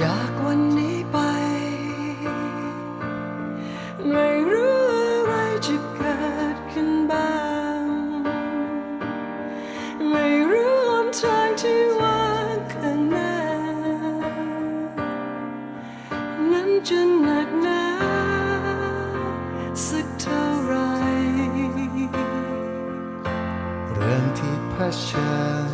จากวันนี้ไป ไม่รู้อะไรจะเกิดขึ้นบ้าง ไม่รู้หนทางที่ว่างข้างหน้า นั้นจะหนักหนาสักเท่าไร เรื่องที่เผชิญ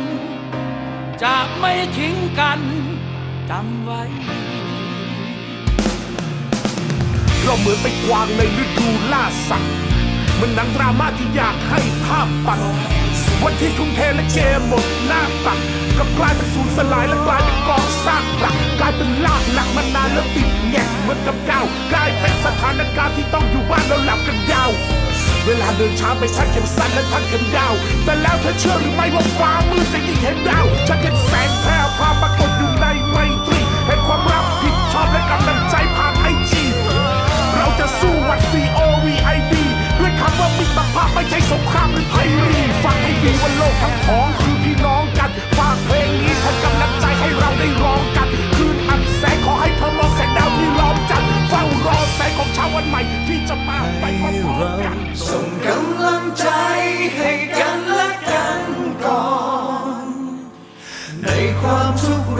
จะไม่ทิ้งกันจำไว้ เราเหมือนไปกวางในฤดูล่าสัตว์เหมันหนังดราม่าที่อยากให้ภาพปัดวันที่ทุ่มเทและเกมหมดหน้าตัดกลับกลายเป็นสูญสลายและกลายเป็นกองซากปรักกลายเป็นลากหนักมานานแล้วติดแงกเหมือนกับเก้ากลายเป็นสถานการณ์ที่ต้องอยู่บ้านแล้วหลับกันยาว เวลาเดินช้าไปชักเข็มสั้นและทักเข็มยาว แต่แล้วเธอเชื่อหรือไม่ว่าฟ้า กทั้งของคือพี่น้องกัน ฝากเพลงนี้ทำกำลังใจให้เราได้ร้องกัน คืนอับแสงขอให้พระมองแสงดาวที่ล้อมจันเฝ้ารอแสงของเช้าวันใหม่ที่จะมาไปพร้อมกัน ส่งกำลังใจให้กันและกันก่อน ในความทุกข์